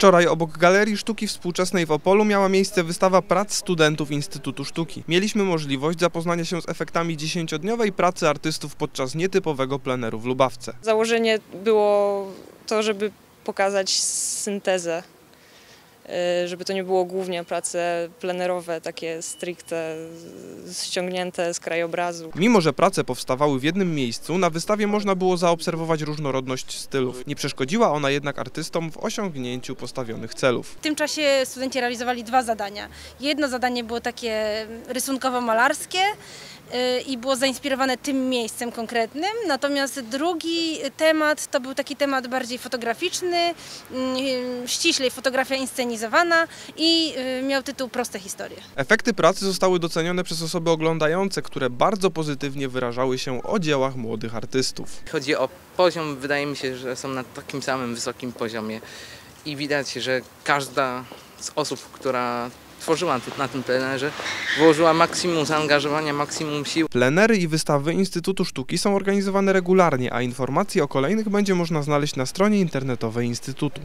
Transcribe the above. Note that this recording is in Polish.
Wczoraj obok Galerii Sztuki Współczesnej w Opolu miała miejsce wystawa prac studentów Instytutu Sztuki. Mieliśmy możliwość zapoznania się z efektami dziesięciodniowej pracy artystów podczas nietypowego pleneru w Lubawce. Założenie było to, żeby pokazać syntezę, żeby to nie było głównie prace plenerowe, takie stricte y, ściągnięte z krajobrazu. Mimo, że prace powstawały w jednym miejscu, na wystawie można było zaobserwować różnorodność stylów. Nie przeszkodziła ona jednak artystom w osiągnięciu postawionych celów. W tym czasie studenci realizowali dwa zadania. Jedno zadanie było takie rysunkowo-malarskie y, i było zainspirowane tym miejscem konkretnym, natomiast drugi temat to był taki temat bardziej fotograficzny, y, ściślej fotografia inscenizowana i y, miał tytuł Proste historie. Efekty pracy zostały docenione przez osoby oglądające, które bardzo pozytywnie wyrażały się o dziełach młodych artystów. Chodzi o poziom, wydaje mi się, że są na takim samym wysokim poziomie i widać, że każda z osób, która tworzyła na tym plenerze, włożyła maksimum zaangażowania, maksimum sił. Plenery i wystawy Instytutu Sztuki są organizowane regularnie, a informacje o kolejnych będzie można znaleźć na stronie internetowej Instytutu.